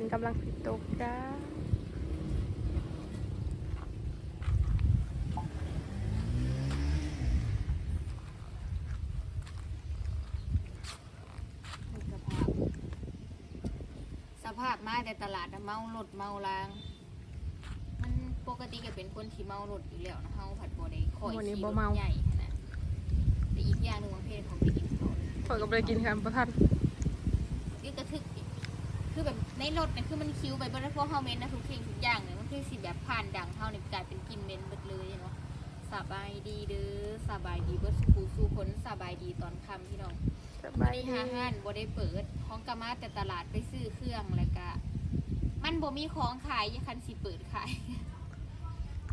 นกำลังสิตกจ้าสภาพสภาพมาแต่ตลาดน่ะเมารถเมาลาง มันปกติก็เป็นคนที่เมารถอยู่แล้วนะเฮาผัดบ่ได้คอยวันนี้ขี่บ่รถเมา ใหญ่นะแต่อีกอย่างหนึงประเภทของไปกินเขาวข่อยก็บ่ไปกินกันประทันนี่กระทึกอีก คือแบบในรถเนี่ยคือมันคิวไปเบนพวกเฮาเมนนะทุกสิ่งทุกอย่างเนี่ยมันคือสิแบบผ่านดังเฮาเนี่ยกลายเป็นกินเมนเบิดเลยเนาะสบายดีเด้อสบายดีเบิดสู่สู่คนสบายดีตอนคำพี่น้องสบานยนี้ดีหาห้านบ่ได้เปิดของกะมาแต่ตลาดไปซื้อเครื่องแล้วก็มันบ่มีของขายยังคันสิเปิดขาย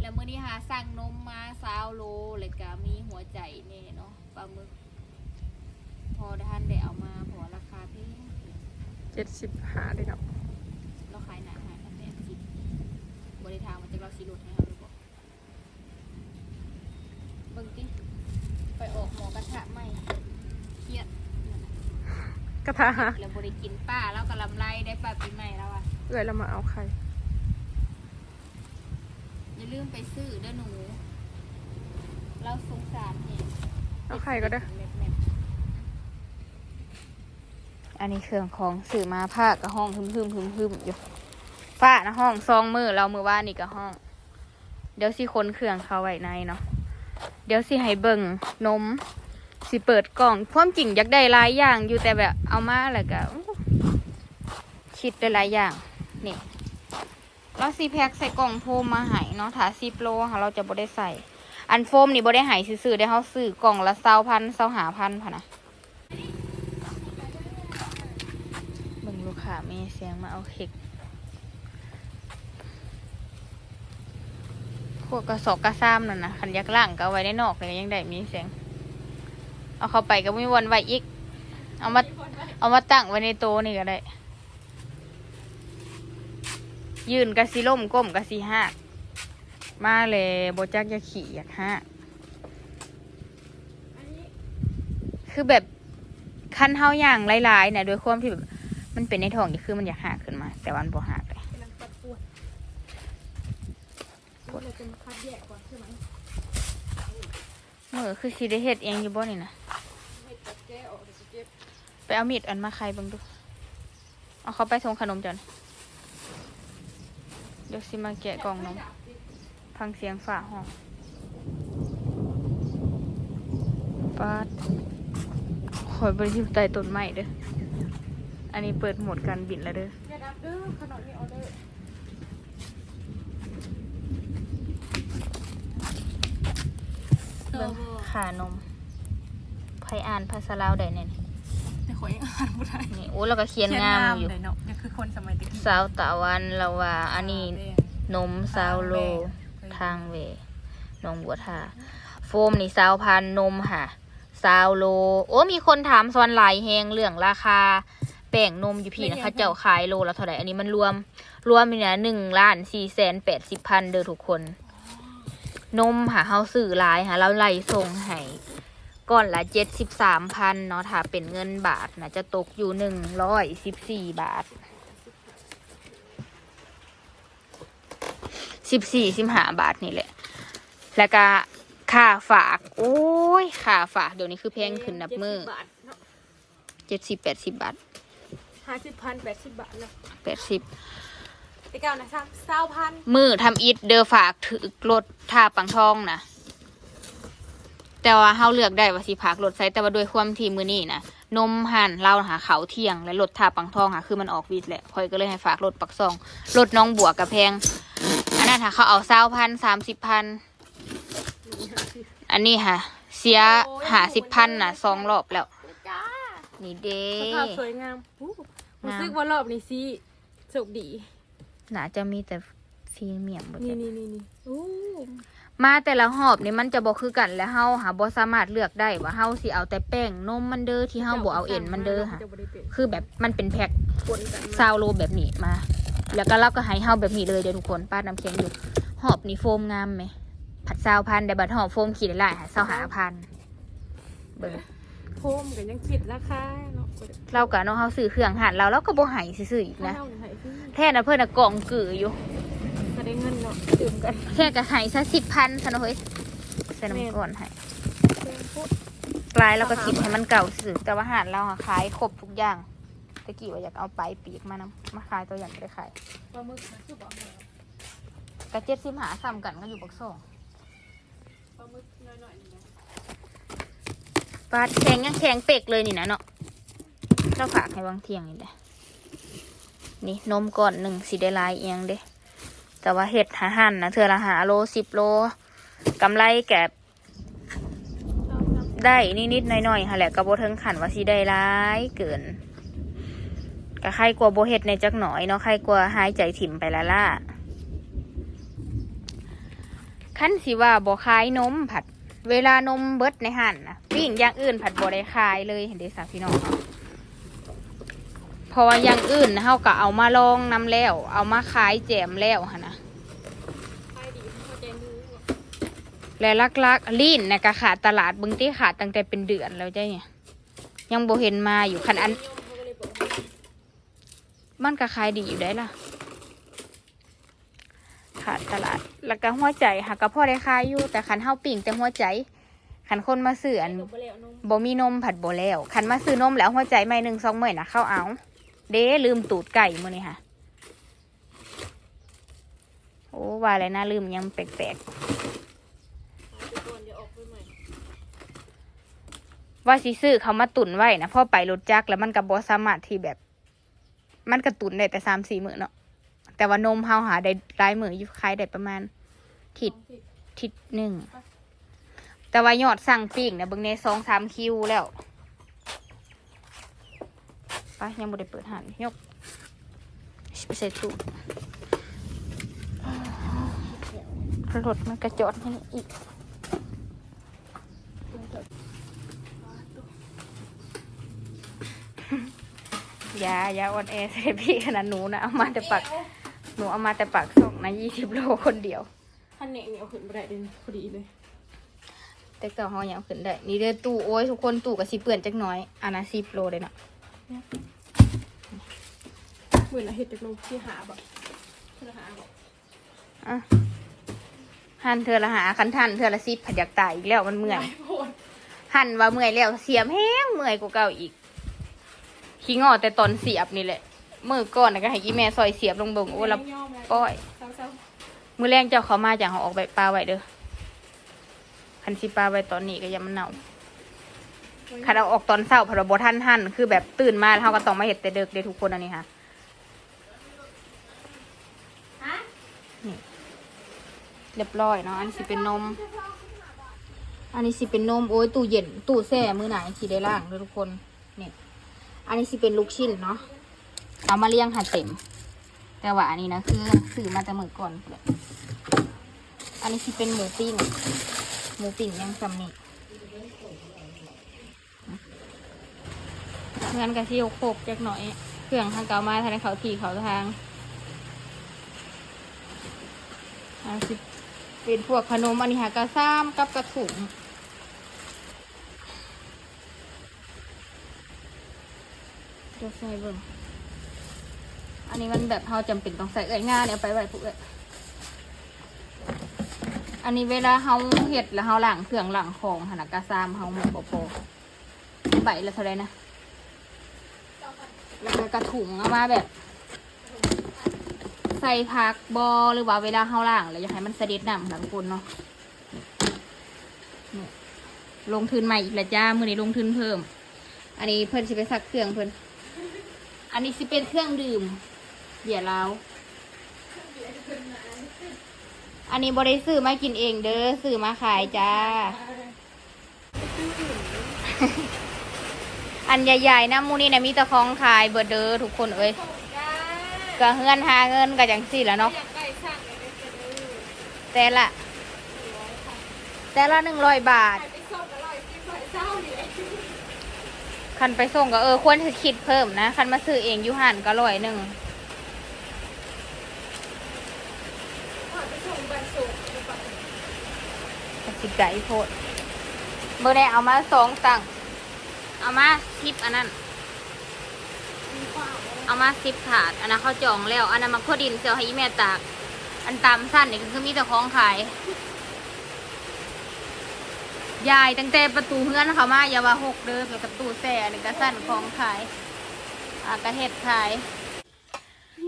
แล้วมื้อนี้หาสั่งนมมาซาวโลแล้วก็มีหัวใจแน่เนาะปลาหมึกพอท่านได้เอา เจ็ดสิบหาเลยเนาะเราขายหนาหาแปดสิบบริทางมันจะเราสีลดให้เราหรือเปล่าเบิ่งติไปออกหมอกระทะใหม่เครียดกระทะหาแล้วบริกินป้าแล้วก็ลำไรได้ป้าปีใหม่แล้วอะเอ้ยเรามาเอาไข่อย่าลืมไปซื้อเด้อหนู เราสงสารเนี่ยเอาไข่ก็ได้ อันนี้เครื่องของสื่อมาผ้ากับห้องฮึมฮึมฮึมฮึมอยู่ฝ้านะห้องซองมือเรามือว่านนี่กับห้อง เดี๋ยวสิคนเครื่องเขาไว้ในเนาะเดี๋ยวสิให้เบิ่งนมสิเปิดกล่องพร้อมจริงอยากได้หลายอย่างอยู่แต่แบบเอามาแล้วก็คิดได้หลายอย่างนี่เราสีแพ็คใส่กล่องโฟมมาให้เนาะถ้าสิโลค่ะเราจะบ่ได้ใส่ อันโฟมนี่บ่ได้ให้ซื้อๆได้เฮาซื้อกล่องละเศร้าพันเศร้าหาพันพะนะเบิ่งลูก ค้ามีเสียงมาเอาเค้กพวกกระสอบกระซ้ำนั่นนะคันยักล่างก็เอาไว้นนอกเลยยังได้มีเสียง เอาเข้าไปก็ไม่วนไว้อีก เอามาเอามาตั้งไว้ในโต๊ะนี่ก็ได้ ยืนกระสิล่มก้มกระสิหักมาเลยโบจักยาขี่อยากหักคือแบบคันเฮาอย่างหลายๆเนี่ยโดยความที่แบบ มันเป็นในท้องนี่คือมันอยากหักขึ้นมา แต่วันบ่หักเลยกำลังปัดปวดปวดเราจะมาคัดแยกก่อนใช่ไหมเมื่อคือสิได้เฮ็ดเองอยู่บ่นี่นะให้ตัดแก้ออกจะเก็บไปเอามีดอันมาใครบิ่งดูเอาเขาไปส่งขนมจอนเดี๋ยวสิมาแกะกล่องนมฟังเสียงฝาห้องปาดคอยบริสุทธิ์ใต้ต้นไม้เด้อ อันนี้เปิดโหมดการบินแล้วเด้ออย่าดับเด้อขนมมีออเดอร์เบิ่งขานมไพอ่านภาษาลาวได้เนี่ยแต่ขอยังอ่านไม่ได้นี่โอ้แล้วก็เขียนงามอยู่เลยเนาะนี่คือคนสมัยตะกี้สาวตะวันละว่าอันนี้นมซาวโล ทางเวหนองบัวทาโฟมนี่ซาวพันนมค่ะซาวโล โอ้มีคนถามสวนหลายแหงเรื่องราคา แป้งนมอยู่พี่นะคะ เจ้าขายโลละเท่าไหร่ อันนี้มันรวม รวมมีเนี่ยหนึ่งล้านสี่แสนแปดสิบพันเด้อทุกคน นมหาเฮาซื้อหลายหาเราไล่ส่งให้ก้อนละเจ็ดสิบสามพันเนาะถ้าเป็นเงินบาทนะจะตกอยู่หนึ่งร้อยสิบสี่บาทสิบสี่สิบห้าบาทนี่แหละ แล้วก็ค่าฝาก โอ้ยค่าฝากเดี๋ยวนี้คือแพงขึ้นนับมือ70บาทเนาะเจ็ดสิบแปดสิบบาท ห้าสิบพันแปดสิบบาทเนาะแปดสิบแต่เก่านะสามเศร้าพันมือทำอิดเดอฝากถือรถท่าปังทองนะแต่ว่าเฮาเลือกได้ว่าสิพักรถไซแต่ว่าด้วยความที่มือนี่นะนมหันเราหาเขาเที่ยง และรถท่าปังทองค่ะคือมันออกวิดแหละคอยก็เลยให้ฝากรถปักซองรถน้องบัวกับแพงอันนั้นค่ะเขาเอาเศร้าพันสามสิบพันอันนี้ค่ะ เสียหาสิบพันน่ะสองรอบแล้วจ้านี่เด้สภาพสวยงาม อู้รู้สึกว่ารอบนี้สิโชคดีน่าจะมีแต่พรีเมียมหมดนี่เลยนี่นี่นี่อู้มาแต่ละหอบนี่มันจะบอกคือกันแล้วเฮาหาบ่สามารถเลือกได้ว่าเฮาสิเอาแต่แป้งนมมันเด้อที่เฮาบ่เอาเอ็นมันเด้อค่ะ จะบ่ได้เป็นคือแบบมันเป็นแพ็ค ปนกันซาวโลแบบนี้มา แล้วก็เราก็ให้เฮาแบบนี้เลยเดี๋ยวทุกคนป้าน้ำเค็งอยู่ หอบนี่โฟมงามไหม ผัดซาวพันแต่บัดหอบโฟมขีดได้หลายค่ะซาวหาพันเบิ่ง โฮมกันยังคิดราคาเนาะเรากับน้องเฮาซื้อเครื่องหันเราเราก็บ่ให้ซื้อๆอีกนะเท่าไหร่พี่แท่นะเพื่อนอะกล่องกืออยู่ก็ได้เงินเนาะดื่มกันแค่กะใหายซะสิบพันซะเนาะเฮ้ยใส่น้ำก่อนให้เพิ่มปุ๊บกลายเราก็คิดให้มันเก่าสื่อแต่ว่าอาหารเราอะขายครบทุกอย่างตะกี้ว่าอยากเอาไปปีกมานำมาขายตัวอย่างก็ได้ขายปลาหมึกนะคือบอกเลยกะเจ็ดสิบหาซ้ำกันก็อยู่บักสองปลาหมึกน้อยๆนี่นะ ปลาแข็งยังแข็งเป็กเลยนี่นะเนาะเราฝากให้วางเทียงนี่แหละนี่นมก่อนหนึ่งสีได้ลายเอียงเด้ แต่ว่าเห็ดหาหันนะเธอละหาโลสิบโลกำไรแกบได้นิดๆหน่อยๆค่ะแหละกระโบเทิงขันว่าสิได้ร้ายเกินก็ใครกลัวโบเห็ดในจักหน่อยเนาะใครกลัวหายใจถิ่มไปละล่ะขั้นสิว่าบ่ขายนมผัด เวลานมเบิดในหั่นนะปิ้งอย่างอื่นผัดบได้ขายเลยเห็นเด้สาพี่น้องเพราะว่าอย่างอื่นนะเฮาก็เอามาลองนำแล้ว เอามาขายแจมแล้วหั่นะขายดีเข้าใจมือและลักๆลีนนะก็ขาดตลาดบึงที่ขาดตั้งแต่เป็นเดือนแล้วจ้ะเนี่ยยังโบเห็นมาอยู่คันอันนิยมเขาก็เลยบอกว่ามันก็ขายดีอยู่ได้ล่ะ ขาดตลาด แล้วก็หัวใจหากก็พ่อได้ขายอยู่ แต่คันเฮาปิ่งแต่หัวใจคันคนมาซื้ออันบ่มีนมผัดบ่แล้วคันมาซื้อนมแล้วหัวใจไม่หนึ่งสองเมื่อยนะเข้าเอา เด้ลืมตูดไก่มื้อนี่ค่ะ โอ้ว่าอะไรนะลืมยังแปลกๆว่าสิซื้อเขามาตุนไว้นะพ่อไปรถจักแล้วมันก็บ่สามารถที่แบบ มันกระตุนได้แต่สามสี่มื้อเนาะแต่ว่านมเฮาหาได้รายมื้ออยู่ขายได้ประมาณ ทิศทิศหนึ่ง แต่ว่ายอดสั่งปีกเนี่ยเบิ่งในสองสามคิวแล้วไปยังบ่ได้เปิดหันยกไปใส่ตู้รถมันกระจอดให้อีกยายาออนแอร์ใส่พี่ขนาดหนูนะเอามาแต่ปัก หนูเอามาแต่ปักส่งนะยี่สิบโลคนเดียว ท่านเนกนี่เอาขึ้นไปได้เดินพอดีเลย แต่เก่าเขายังขึ้นได้ นี่เด้อตู้โอ้ยทุกคนตู้กับสีเปื่อนจักหน้อยอันนั้นสิบโลเลยเนาะเหมือนเห็ดจากนมที่หาแบบที่หาแบบอะหันเธอละหาคันทันเธอละสิบผัดอยากตายอีกแล้วมันเมื่อยโคตรหันว่าเมื่อยแล้วเสียมแห้งเมื่อยกว่าเก่าอีกขี้งอแต่ตอนเสียบนี่แหละมือก่อนน่ะก็ให้อีแม่ซอยเสียบลงเบงโอ้ละย่อมแล้ว ป้อยเศร้า มือแรงเจ้าเขามาจากเขาออกไปปลาไว้เด้อคันสิปลาไว้ตอนนี้ก็อยังมันเน่าๆคันเอาออกตอนเช้าพอเราบท่านหันคือแบบตื่นมาแล้วเขาก็ต้องมาเห็ดแต่เด็กเด้ทุกคนอันนี้ค่ะนี่เรียบร้อยเนาะอันนี้สิเป็นนม อันนี้สิเป็นนมโอ้ยตู้เย็นตู้แช่มือไหนสิได้ล่างเลยทุกคนนี่อันนี้สิเป็นลูกชิ้นเนาะเอามาเลี้ยงหัดเต็ม แต่ว่าอันนี้นะคือซื้อมาแต่มือก่อนเลยอันนี้สิเป็นหมูปิ้งหมูปิ้งยังซำนีเพื่อนกะที่โคบจักหน่อย เครื่องทางเกามาทางเขาทีเขาทางอันสิเป็นพวกขนมอันนี้หากระซ้ำกับกระถุงเดี๋ยวใส่เบิ่ง อันนี้มันแบบเราจำเป็นต้องใส่เอ้ยงาเนี่ยเอาไปไว้พวกเอ้ยอันนี้เวลาเราเห็ดแล้วเราหลังเครื่องหลังของหันนะกระซ้ำเราหมดบ่พอใบละเท่าไรนะแล้วก็กระถุงเอามาแบบ ใส่ผักบอหรือว่าเวลาเฮาล่างแล้วอยากให้มันเสด็จน้ำค่ะทุกคนเนาะนี่ลงทุนใหม่อีกแล้วจ้ามือนี้ลงทุนเพิ่ม อันนี้เพิ่นสิไปสักเครื่องเพิ่นอันนี้สิเป็นเครื่องดื่ม เบียร์ลาวอันนี้บริซื้อมากินเองเด้อซื้อมาขายจ้า อันใหญ่ๆนะมูนี่นะมีตะของขายเบิดเด้อทุกคนเอ้ยก็เฮือนหาเงินก็จังสี่แล้วเนาะแต่ละ แต่ละหนึ่งร้อยบาทคันไปส่งก็เออควรจะคิดเพิ่มนะคันมาซื้อเองอยูหันก็ร้อยหนึ่ง ขายไปส่งบันสุก ก็สิไก่โพดเบอร์ได้เอามาสองตังค์เอามาทิปอันนั้นมีความอะไรเอามาสิบถาด อันนั้นเขาจองแล้ว อันนั้นมักทั่วดินเสียวให้อีแม่ตาก อันตามสั้นนี่ก็คือมีแต่ของขาย ยายตั้งแต่ประตูเฮือนเขามาอย่าว่าหกเด้อแล้วประตูแส่อันนี้ก็สั้นของขายอ่ากระเฮ็ดขาย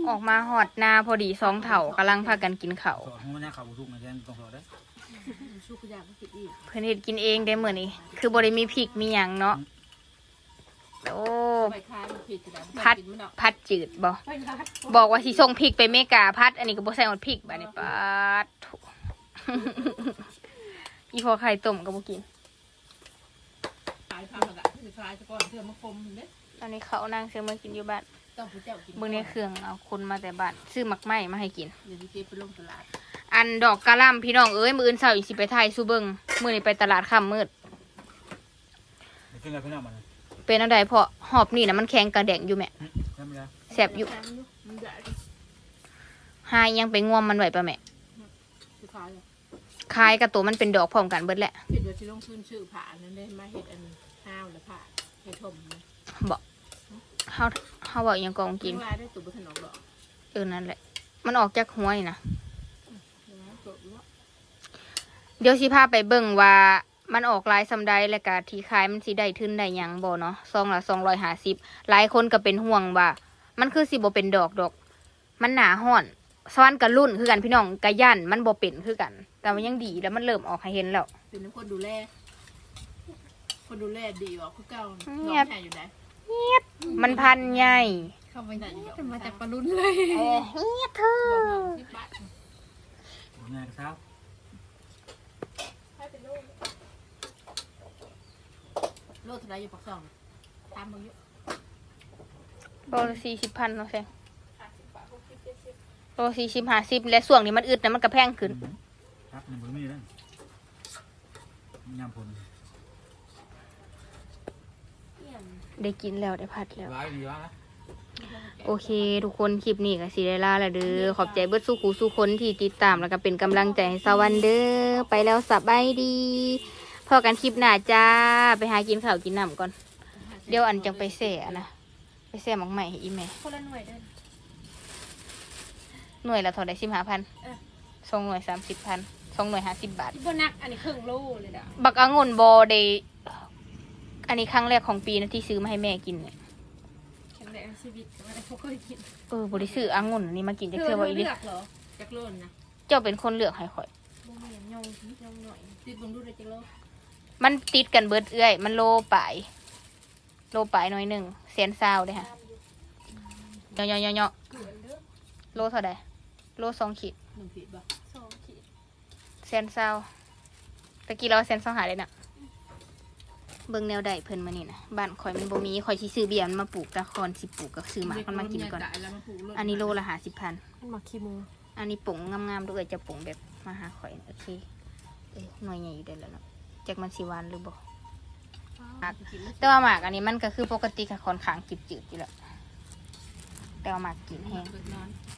ออกมาหอดนาพอดีสองเถ่ากำลังพากันกินเขาวสอนของมันเนี่ยเขาบุทุกนะแค่ต้องสอนได้ ชูกระยากินอีกเพื่อนเฮ็ดกินเองได้เหมือนนี้คือบริมีพริกมีหยังเนาะโอ้ไปคายมันผิดจะได้พัดกินมันออกพัดจืดบ่ไปคายบอกว่าสิส่งพริกไปเมกาพัด อันนี้ก็บ่ใส่หมดพริกบัดนี้ปาดโถอีพอไข่ต้มก็บ่กิน ขายทำอะไรที่ขายจะก่อนเธอมาคมเด้อันนี้เขานั่งซื้อมากินอยู่บ้านต้องผู้เจ้ากินมื้อนี้เครื่องเอาคนมาแต่บ้านซื้อหมักไหม้มาให้กินเดี๋ยวจะไปลงตลาด อันดอกกะหล่ำพี่น้องเอ้ยมื้ออื่นเช้าอีกสิไปถ่ายซูเบิงมื้อนี้ไปตลาดค่ำมืดเดี๋ยวขึ้นกันพี่น้องมันนะเป็นอันใดเพราะหอบนี่นะมันแข็งกระแดงอยู่แม่ใช่ไหมล่ะแสบอยู่มันใหญ่หายยังไปง่วมมันไหวปะแม่จะขายเลยคล้ายกับตัวมันเป็นดอกพร้อมกันเบิดแหละผิดว่าที่ลงทุนชื่อผ่านั่นได้มาเห็ดอันห้าวแล้วผ่าเห็ดถมนะบอกเฮาเฮาบอกอิหยังกองกินเวลาได้ตัวบุถนอมดอก เออนั่นแหละ มันออกจากหัวนี่นะ เห็นไหมตัวเนาะ เดี๋ยวสิพาไปเบิ่งว่ามันออกลายซำใดและกะที่ขายมันสิได้ทึนได้หยังบ่เนาะซองละ250หลายคนก็เป็นห่วงว่า มันคือสิบ่เป็นดอกดอก มันหนาห้อนซ้อนกับรุ่นคือกันพี่น้องกะย่านมันบ่เป็นคือกัน แต่มันยังดีแล้วมันเริ่มออกให้เห็นแล้วเป็นคนดูแลคนดูแลดีกว่าคือเก่าเงีน้ยอบงแห่อยู่ไหนมันพันใหญ่เข้าไปไหนอยู่ดอกมาจากปลาลุ้นเลยเอ้ยเฮียเธอ ที่บ้าน งานกระ เช้าโลดเท่าไรอยู่ปักซองตามมึงอยู่โลละสี่สิบพันเนาะแซงโลสี่สิบห้าสิบและส่วงนี้มันอึดนะมันกระแพงขึ้นครับหนึ่งมือมีแล้วยำผลได้กินแล้วได้พัดแล้วร้ายดีวะนะโอเค ทุกคนคลิปนี้ก็สิได้ลาและเด้อขอบใจเบิดสู้คูสู้คนที่ติดตามแล้วก็เป็นกำลังใจให้สวันเด้อไปแล้วสบายดี พอกันคลิปหน้าจ้า ไปหากินข้าวกินน้ำก่อน เดี๋ยวอันจังไปเสียนะ ไปเสียหมักใหม่ให้อีแม่คนละหน่วยเดินหน่วยละเท่าไดสิบห้าพันเออสองหน่วยสามสิบพันสองหน่วยห้าสิบบาทที่บนักอันนี้ครึ่งโลเลยด่ะบักองุ่นโบเดอันนี้ครั้งแรกของปีนะที่ซื้อมาให้แม่กินเนี่ยแข็งแรงชีวิตแต่ว่าได้พวกเคยกินเออบริซื้อองุ่นอันนี้มากินจะเธเชื่ออว่าอีเลืลิอกเหรอจากโลนนะเจ้าเป็นคนเลือกให้ข่อยบ่มียองยองหน่อยติดบงดูได้จากโล มันติดกันเบิดเอื้อย มันโลปลายโลปลายหน่อยหนึ่งเซนซาวเด้ฮะเนาะเนาะเนาะเนาะเกินเด้อโลเท่าใดโลสองขีดหนึ่งขีดบ่สองขีดเซนซาวตะกี้เราเซนซาวหาเลยน่ะเบิ่งแนวใดเพิ่นมานี่นะบ้านข่อยมันบ่มีข่อยสิซื้อเบียร์มันมาปลูกตะคอนสิปลูกก็ซื้อหมากมันมากินก่อนแล้วมาปลูกอันนี้โลละห้าสิบพันมันมาขี้มูอันนี้ปุ๋งงามๆด้วยจะปุ๋งแบบมาหาข่อยโอเคเอ้ยหน่วยใหญ่อยู่ได้แล้วเนาะ จากมันสิหวานหรือบ่แต่ว่าหมากอันนี้มันก็คือปกติกับค่อนข้างจืดๆอยู่แล้วแต่ว่าหมากกินแห้งเกิดนอน